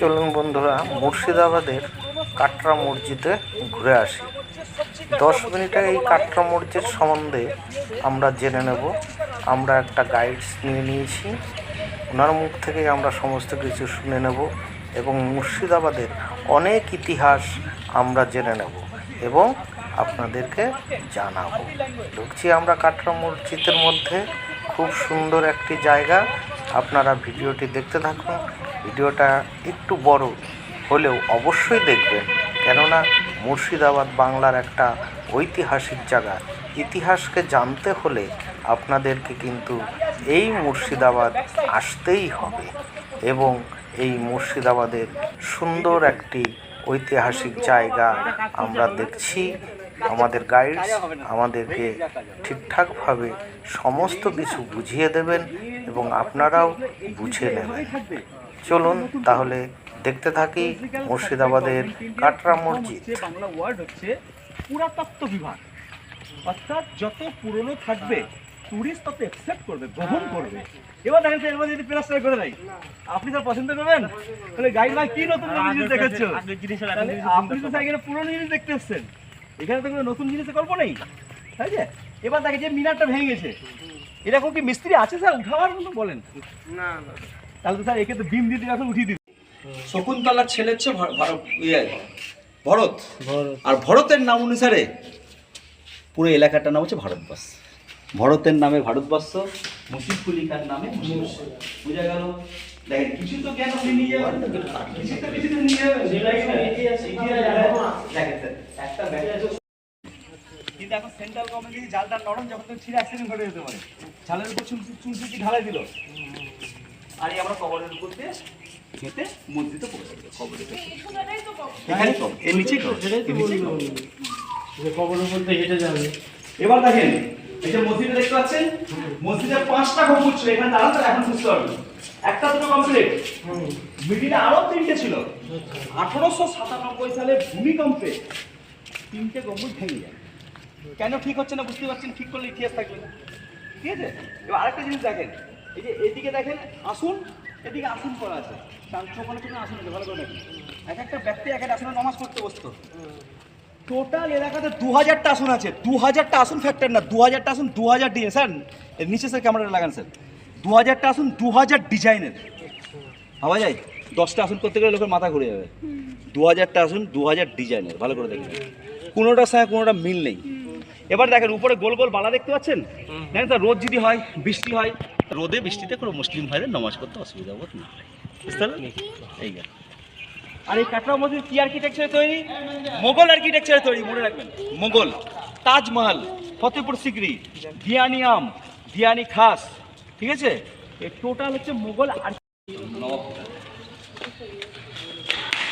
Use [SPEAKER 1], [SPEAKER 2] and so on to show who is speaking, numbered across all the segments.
[SPEAKER 1] চলুন বন্ধুরা, মুর্শিদাবাদের কাটরা মসজিদে ঘুরে আসি। দশ মিনিটে এই কাটরা মসজিদ সম্বন্ধে আমরা জেনে নেব। আমরা একটা গাইডস নিয়ে নিয়েছি। ওনার মুখ থেকেই আমরা সমস্ত কিছু শুনে নেব এবং মুর্শিদাবাদের অনেক ইতিহাস আমরা জেনে নেব এবং আপনাদেরকে জানাব। ঢুকছি আমরা কাটরা মসজিদের মধ্যে। খুব সুন্দর একটি জায়গা। আপনারা ভিডিওটি দেখতে থাকুন। ভিডিওটা একটু বড় হলেও অবশ্যই দেখবেন, কেননা মুর্শিদাবাদ বাংলার একটা ঐতিহাসিক জায়গা। ইতিহাসকে জানতে হলে আপনাদেরকে কিন্তু এই মুর্শিদাবাদ আসতেই হবে এবং এই মুর্শিদাবাদের সুন্দর একটি ঐতিহাসিক জায়গা আমরা দেখছি। আমাদের গাইডস আমাদেরকে ঠিকঠাকভাবে সমস্ত কিছু বুঝিয়ে দেবেন এবং আপনারাও বুঝে নেবেন। চলুন তাহলে দেখতে থাকি মুর্শিদাবাদের কাটরা মসজিদ।
[SPEAKER 2] বাংলা ওয়ার্ড হচ্ছে পুরাতত্ত্ব বিভাগ। অর্থাৎ যত পুরনো থাকবে টুরিস্ট তত অ্যাকসেপ্ট করবে গ্রহণ করবে। এবার দেখেন স্যার এবার যদি প্লাস্টার করে দেয় আপনি স্যার পছন্দ করবেন? তাহলে গাইড ভাই কি নতুন নতুন জিনিস দেখাচ্ছ আপনি তো এখানে পুরনো জিনিস দেখতে এসছেন। এখানে তো কোনো নতুন জিনিসের গল্প নেই। তাই যে? এবার দেখে যে মিনারটা ভেঙে গেছে। এরকম কি মিস্ত্রি আছে স্যার উঠাবার মতো বলেন।
[SPEAKER 3] না না।
[SPEAKER 2] তাহলে তো স্যার একে তো বিম দিয়ে দিয়ে উঠিয়ে দিন
[SPEAKER 4] শকুন্তলার ছেলে হচ্ছে ইয়ে, ভরত। আর ভরতের নাম অনুসারে পুরো এলাকাটার নাম হচ্ছে ভারতবর্ষ। ভরতের নামে ভারতবর্ষ মুসিফুলিকার নামে। বুঝা গেল? দেখেন কিছু তো জ্ঞান আপনি নিয়ে যাবেন। কিছু তো কিছু তো নিয়ে যাবেন। একটা
[SPEAKER 2] কিন্তু এখন সেন্ট্রাল গভর্নমেন্ট জালটা নরম যখন তো ছিঁড়ে অ্যাক্সিডেন্ট ঘটে যেতে পারে। ছালের উপর চুল চুলসুটি ঢালাই দিল? আর এই আমরা কবরের উপর দিয়ে খেতে মসজিদে পড়ে যাবে কবরে। এখানে কবর। এর
[SPEAKER 3] কবরের মধ্যে হেঁটে যাবে।
[SPEAKER 2] এবার দেখেন এই যে মসজিদে দেখতে পাচ্ছেন মসজিদের পাঁচটা গম্বুজ ছিল এখানে দাঁড়ান তো এখন বুঝতে পারবেন। একটা দুটো কমপ্লিট মিডিলে আরও তিনটে ছিল। আঠারোশো সাতানব্বই সালে ভূমিকম্পে তিনটে গম্বুজ ভেঙে যায়। কেন ঠিক হচ্ছে না বুঝতে পারছেন? ঠিক করলে ইতিহাস থাকবে না। ঠিক আছে? এবার আরেকটা জিনিস দেখেন। এই যে এদিকে দেখেন আসুন এদিকে আসুন করা আছে। চার চোখানে চোখানে আসুন আছে ভালো করে দেখেন। এক একটা ব্যক্তি এক একটা আসনে নমাজ করতে বসতো। টোটাল এলাকাতে দু হাজারটা আসন আছে। দু হাজারটা আসন ফ্যাক্টর না দু হাজারটা আসন দু হাজার ডিজাইন। স্যার এর নিচে স্যার ক্যামেরাটা লাগান স্যার। দু হাজারটা আসন দু হাজার ডিজাইনের। ভাবা যায় দশটা আসন করতে গেলে লোকের মাথা ঘুরে যাবে। দু হাজারটা আসন দু হাজার ডিজাইনের ভালো করে দেখেন। কোনোটার সঙ্গে কোনোটা মিল নেই। এবার দেখেন উপরে গোল গোল বালা দেখতে পাচ্ছেন? দেখেন স্যার রোদ যদি হয় বৃষ্টি হয় রোদে বৃষ্টিতে কোনো মুসলিম ভাইদের নামাজ করতে অসুবিধা বোধ না। বুঝতে এই গেল। আর এই কাটরা মসজিদ কি আর্কিটেকচারে তৈরি? মোগল আর্কিটেকচারে তৈরি, মনে রাখবেন? মোগল, তাজমহল ফতেপুর সিকরি দিয়ানি আম, দিয়ানি খাস, ঠিক আছে? এই টোটাল হচ্ছে মোগল আর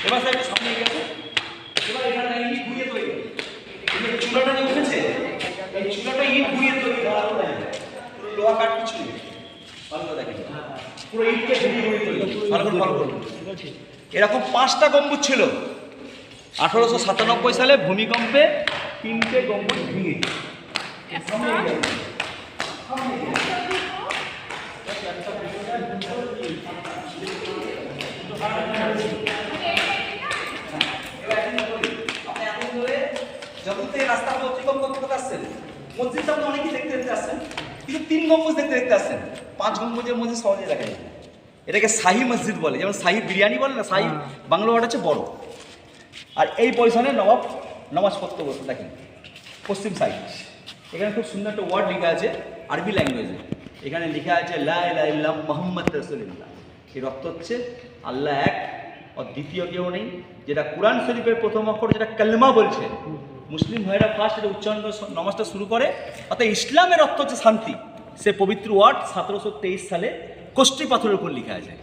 [SPEAKER 2] এবার স্যার সামনে গেছে এবার এখানে ইট তৈরি। চুলাটা উঠেছে, এই চুলাটা ইট তৈরি লোহা কিছু নেই ভালো করে দেখেন এরকম পাঁচটা গম্বুজ ছিল। আঠারোশো সাতানব্বই সালে ভূমিকম্পে তিনটে গম্বুজ ভেঙে রাস্তা করতে মসজিদটা আপনি অনেকেই দেখতে দেখতে আসছেন, কিন্তু তিন গম্বুজ দেখতে দেখতে আসছেন। পাঁচ গম্বুজের মধ্যে সহজে দেখা যায়। এটাকে শাহি মসজিদ বলে যেমন শাহি বিরিয়ানি বলে না শাহি বাংলা ওয়ার্ড হচ্ছে বড়। আর এই পয়সানে নবাব নামাজ পড়তে বসে দেখেন পশ্চিম সাইড এখানে খুব সুন্দর একটা ওয়ার্ড লেখা আছে আরবি ল্যাঙ্গুয়েজে এখানে লেখা আছে লা ইলাহা ইল্লাল্লাহ মুহাম্মদ রাসূলুল্লাহ। এর অর্থ হচ্ছে আল্লাহ এক আর দ্বিতীয় কেউ নেই যেটা কোরআন শরীফের প্রথম অক্ষর যেটা কালমা বলছে। মুসলিম ভাইরা ফার্স্ট এটা উচ্চারণ নামাজটা শুরু করে অর্থাৎ ইসলামের অর্থ হচ্ছে শান্তি। সে পবিত্র ওয়ার্ড সতেরোশো তেইশ সালে কোষ্টি পাথরের উপর লিখা আছে।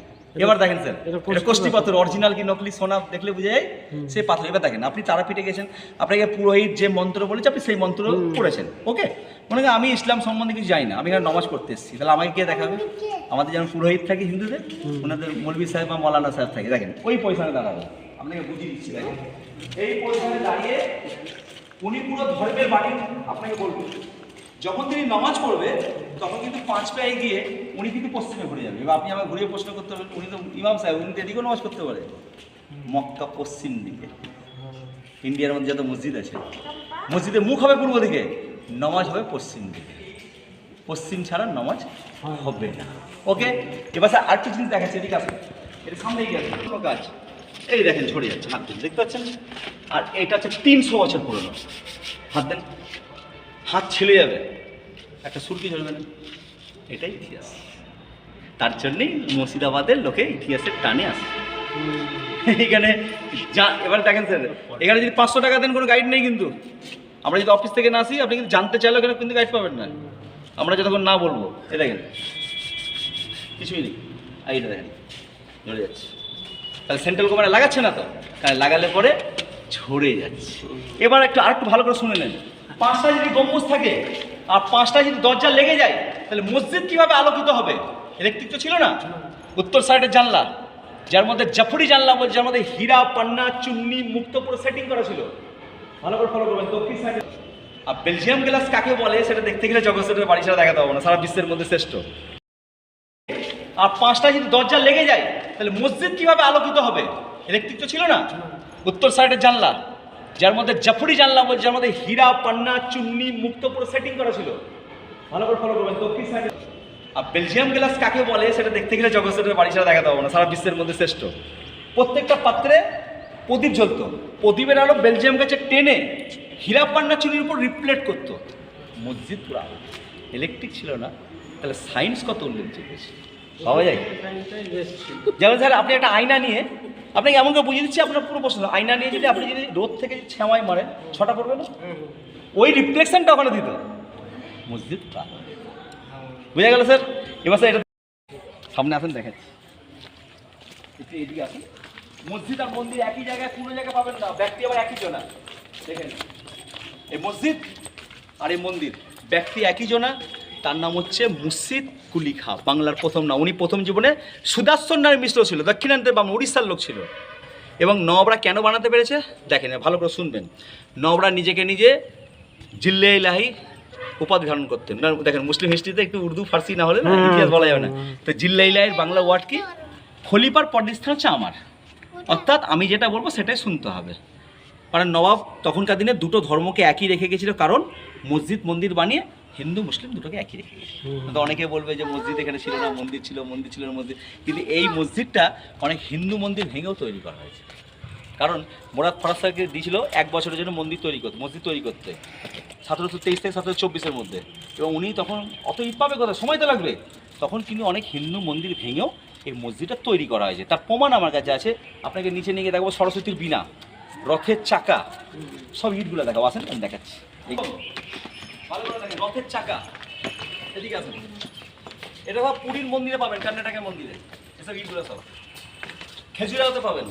[SPEAKER 2] এবার দেখেন স্যার এটা কোষ্টি পাথর। অরিজিনাল কি নকলি সোনা দেখলে বুঝে যায়? সে পাথর এবার দেখেন আপনি তারাপীঠে গেছেন আপনাকে পুরোহিত যে মন্ত্র বলেছে আপনি সেই মন্ত্র পড়েছেন ওকে মনে করেন আমি ইসলাম সম্বন্ধে কিছু জানি না আমি এখানে নমাজ করতে এসেছি। তাহলে আমাকে কে দেখাবে? আমাদের যেমন পুরোহিত থাকে হিন্দুদের ওনাদের মৌলবী সাহেব বা মৌলানা সাহেব থাকে। দেখেন ওই পয়সানে দাঁড়াবে আপনাকে বুঝিয়ে দিচ্ছি দেখেন। এই পয়সানে দাঁড়িয়ে উনি পুরো ধর্মের বাণী আপনাকে বলবেন যখন তিনি নামাজ পড়বে, তখন কিন্তু পাঁচ পায়ে গিয়ে উনি কিন্তু পশ্চিমে ঘুরে যাবে। এবার আপনি আমাকে ঘুরিয়ে প্রশ্ন করতে পারবেন উনি তো ইমাম সাহেব, উনি তো এদিকেও নামাজ করতে পারে। মক্কা পশ্চিম দিকে। ইন্ডিয়ার মধ্যে যত মসজিদ আছে, মসজিদের মুখ হবে পূর্ব দিকে, নামাজ হবে পশ্চিম দিকে। পশ্চিম ছাড়া নামাজ হবে না। ওকে? এবার স্যার আরেকটা জিনিস দেখাচ্ছে, এদিকে আসুন। এটা সামনে এগিয়ে আসুন, কোনো গাছ এই দেখেন ঝরে যাচ্ছে, হাত দেখতে পাচ্ছেন? আর এটা হচ্ছে তিনশো বছর পুরনো। হাত দেন। হাত ছেলে যাবে। একটা সুরকি ঝরবে না এটাই ইতিহাস। তার জন্যেই মুর্শিদাবাদের লোকে ইতিহাসের টানে আসে। এখানে যা, এবার দেখেন স্যার, এখানে যদি পাঁচশো টাকা দেন, কোনো গাইড নেই কিন্তু। আমরা যদি অফিস থেকে না আসি, আপনি কিন্তু জানতে চাইলে এখানে কিন্তু গাইড পাবেন না। আমরা যতক্ষণ না বলব। এই দেখেন। কিছুই নেই। আর এইটা দেখেন। ঝরে যাচ্ছে। তাহলে সেন্ট্রাল গভর্নমেন্ট লাগাচ্ছে না তো? তাহলে লাগালে পরে ঝরে যাচ্ছে। এবার একটু আরেকটু ভালো করে শুনে নেন। পাঁচটা যদি গম্বুজ থাকে আর পাঁচটা যদি দরজা লেগে যায়, তাহলে মসজিদ কীভাবে আলোকিত হবে? ইলেকট্রিক তো ছিল না। উত্তর সাইডের জানলা, যার মধ্যে জাফরি জানলা বলছে যার মধ্যে হীরা, পান্না, চুন্নি, মুক্ত পুরো সেটিং করা ছিল। ভালো করে ফলো করবেন, দক্ষিণ সাইডে আর বেলজিয়াম গ্লাস কাকে বলে, সেটা দেখতে গেলে জগৎসের বাড়ি ছাড়া দেখাতে হবে না, সারা বিশ্বের মধ্যে শ্রেষ্ঠ। আর পাঁচটা যদি দরজা লেগে যায়, তাহলে মসজিদ কীভাবে আলোকিত হবে? ইলেকট্রিক তো ছিল না। উত্তর সাইডের জানলা যার মধ্যে জাফরি জানলা বলছে, যার মধ্যে হীরা, পান্না, চুন্নি, মুক্ত পুরো সেটিং করা ছিল। ভালো করে ফলো করবেন দক্ষিণ সাইডে আর বেলজিয়াম গ্লাস কাকে বলে, সেটা দেখতে গেলে জগৎসের বাড়ি ছাড়া দেখাতে হবে না, সারা বিশ্বের মধ্যে শ্রেষ্ঠ। প্রত্যেকটা পাত্রে প্রদীপ জ্বলতো। প্রদীপের আলো বেলজিয়াম গাছে টেনে, হীরা, পান্না চুনির উপর রিপ্লেট করতো। মসজিদ পুরো। ইলেকট্রিক ছিল না, তাহলে সায়েন্স কত উল্লেখযোগ্য ছিল? পাওয়া যায়? যেমন স্যার, আপনি একটা আয়না নিয়ে, আপনাকে এমন করে বুঝিয়ে দিচ্ছি, আপনার পুরো প্রশ্ন। আয়না নিয়ে যদি আপনি যদি রোদ থেকে যদি মারেন, ছটা পড়বে না? ওই রিফ্লেকশনটা ওখানে দিত মসজিদ প্রাণ বুঝা গেল স্যার? এবার স্যার এটা সামনে আসেন দেখাচ্ছি এদিকে মসজিদ আর মন্দির একই জায়গায়, কোনো জায়গায় পাবেন না। ব্যক্তি আবার একই জনা। দেখেন। এই মসজিদ আর এই মন্দির, ব্যক্তি একই জনা তার নাম হচ্ছে মুর্শিদ কুলি খা। বাংলার প্রথম নাম উনি প্রথম জীবনে সুদাসন নামের মিশ্র ছিল দক্ষিণান্তের বা উড়িষ্যার লোক ছিল। এবং নবরা কেন বানাতে পেরেছে? দেখেন ভালো করে শুনবেন। নবরা নিজেকে নিজে জিল্লে ইলাহি উপাধি ধারণ করতেন। দেখেন মুসলিম হিস্ট্রিতে একটু উর্দু ফার্সি না হলে না ইতিহাস বলা যাবে না। তো জিল্লে ইলাহির বাংলা ওয়ার্ড কি? খলিফার পদস্থান হচ্ছে আমার। অর্থাৎ আমি যেটা বলব সেটাই শুনতে হবে। মানে নবাব তখনকার দিনে দুটো ধর্মকে একই রেখে গেছিল। কারণ মসজিদ মন্দির বানিয়ে হিন্দু মুসলিম দুটোকে একই রেখে গেছিল তো অনেকে বলবে যে মসজিদ এখানে ছিল না মন্দির ছিল মন্দির ছিল না মসজিদ কিন্তু এই মসজিদটা অনেক হিন্দু মন্দির ভেঙেও তৈরি করা হয়েছে। কারণ মোরাদ ফরাজ সাহেবকে দিয়েছিল এক বছরের জন্য মন্দির তৈরি করতে মসজিদ তৈরি করতে। সতেরোশো তেইশ থেকে সতেরোশো চব্বিশের মধ্যে। এবং উনি তখন অত ঈদ পাবে কথা সময় তো লাগবে। তখন কিন্তু অনেক হিন্দু মন্দির ভেঙেও এই মসজিদটা তৈরি করা হয়েছে। তার প্রমাণ আমার কাছে আছে। আপনাকে নিচে নিয়ে গিয়ে দেখব সরস্বতীর বিনা রথের চাকা। সব ইটগুলো দেখাবো। আসেন আমি দেখাচ্ছি। ভালো করে রথের চাকা। এদিকে আসুন। এটা সব পুরীর মন্দিরে পাবেন কর্ণাটকের মন্দিরে। এসব ইটগুলো সব। খেজুরাতে পাবেন।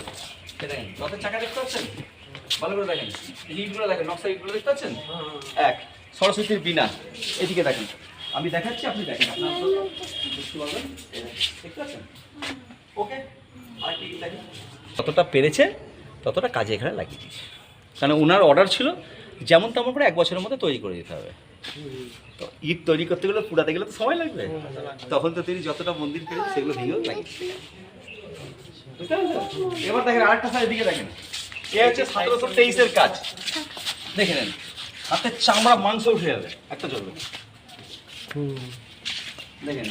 [SPEAKER 2] দেখেন, রথের চাকা দেখতে পাচ্ছেন? ভালো করে দেখেন। এই দেখেন, নকশা ইটগুলো দেখতে পাচ্ছেন? এক, সরস্বতীর বিনা এদিকে দেখেন। আমি দেখাচ্ছি, আপনি দেখেন। আপনার বুঝতে পারবেন। ওকে, আরেকটি যতটা পেরেছে, ততটা কাজে এখানে লাগিয়ে দিয়েছে। কারণ ওনার অর্ডার ছিল যেমন তেমন করে এক বছরের মধ্যে তৈরি করে দিতে হবে। ইট তৈরি করতে গেলে পুরাতে গেলে তো সময় লাগবে। তখন তো তিনি যতটা মন্দির পেরেছে সেগুলো ভেঙেও পেরেছ? এবার দেখেন আরেকটা সাইড দিকে দেখেন। এ হচ্ছে সতেরোশো তেইশের কাজ। দেখে নেন, হাতে চামড়া, মাংস উঠে যাবে। একটা চলবে দেখেন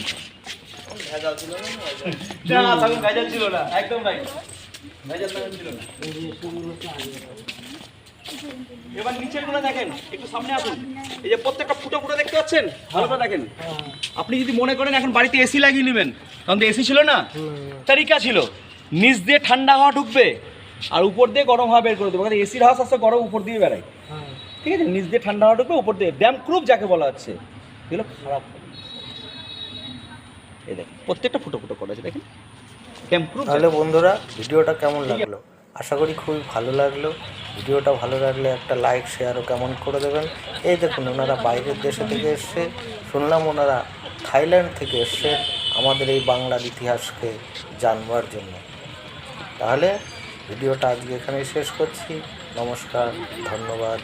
[SPEAKER 2] এবার নিচেরগুলো দেখেন, একটু সামনে আসুন। এই যে প্রত্যেকটা ফুটো ফুটো দেখতে পাচ্ছেন? ভালো করে দেখেন। আপনি যদি মনে করেন এখন বাড়িতে এসি লাগিয়ে নেবেন তখন তো এসি ছিল না? তারিকা ছিল। নিচ দিয়ে ঠান্ডা হাওয়া ঢুকবে আর উপর দিয়ে গরম হাওয়া বের করে দেবো। কারণ এসির হাওয়া আসতে গরম উপর দিয়ে বেড়ায়। ঠিক আছে? নিচ দিয়ে ঠান্ডা হাওয়া ঢুকবে উপর দিয়ে ড্যাম ক্রুপ যাকে বলা হচ্ছে। এগুলো খারাপ। এই দেখেন প্রত্যেকটা ফুটো ফুটো করা আছে দেখেন। ড্যাম ক্রুপ
[SPEAKER 1] তাহলে বন্ধুরা ভিডিওটা কেমন লাগল? আশা করি খুবই ভালো লাগল। ভিডিওটা ভালো লাগলে একটা লাইক শেয়ার ও কেমন করে দেবেন? এই দেখুন, ওনারা বাইরের দেশে থেকে এসছে। শুনলাম ওনারা থাইল্যান্ড থেকে এসছে আমাদের এই বাংলার ইতিহাসকে জানবার জন্য। তাহলে ভিডিওটা আজকে এখানেই শেষ করছি। নমস্কার, ধন্যবাদ